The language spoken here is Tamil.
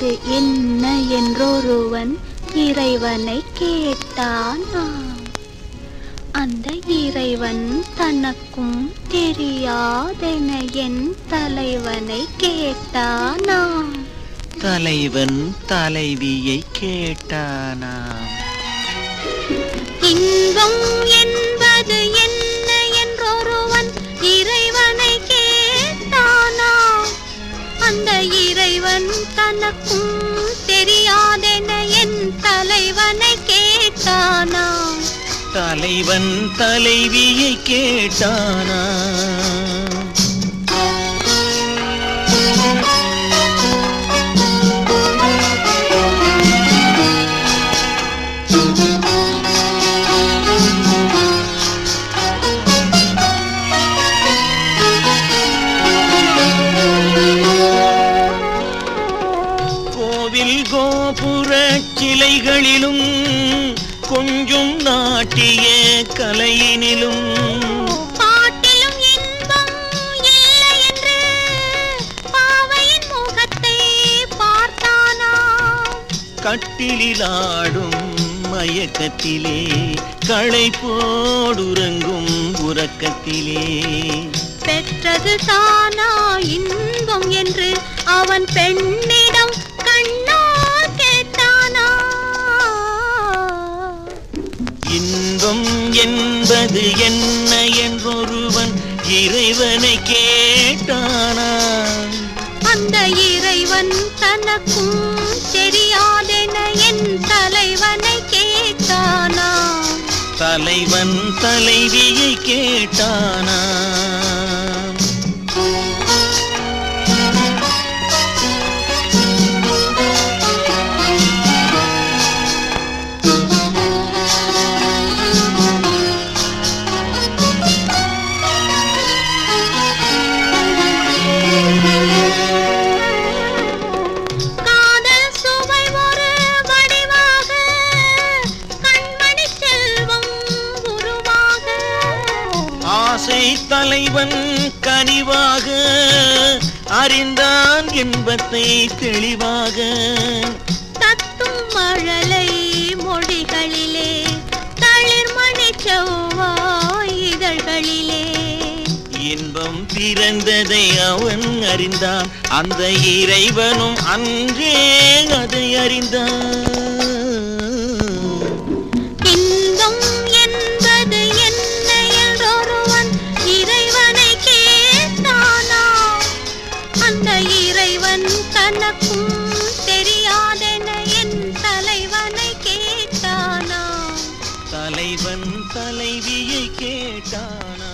என்பது என்ன என்றொருவன் இறைவனை கேட்டானாம் அந்த இறைவன் தனக்கும் தெரியாதென என் தலைவனை கேட்டானாம் தலைவன் தலைவியை கேட்டானாம் இன்பம் என்பது அந்த இறைவன் தனக்கும் தெரியாதென என் தலைவனை கேட்டானா? தலைவன் தலைவியை கேட்டானா? கோபுர சிலைகளிலும் கொஞ்சம் நாட்டிய கலையினிலும். கட்டிலாடும் மயக்கத்திலே களை போடுறங்கும் உறக்கத்திலே. பெற்றது தானா இன்பம் என்று அவன் பெண்ணிடம் இன்பம் என்பது என்ன என்றொருவன் இறைவனை கேட்டானா? அந்த இறைவன் தனக்கும் தெரியாதென என் தலைவனை கேட்டானா? தலைவன் தலைவியை கேட்டானா? ஆசை தலைவன் கனிவாக அறிந்தான் இன்பத்தை தெளிவாக. தத்தும் மழலை மொழிகளிலே தளிர்மணி செவ்வாய் இதழ்களிலே. இன்பம் பிறந்ததை அவன் அறிந்தான் அந்த இறைவனும் அன்றே அதை அறிந்தான். எனக்கும் தெரியாதென என் தலைவனை கேட்டானா? தலைவன் தலைவியை கேட்டானா?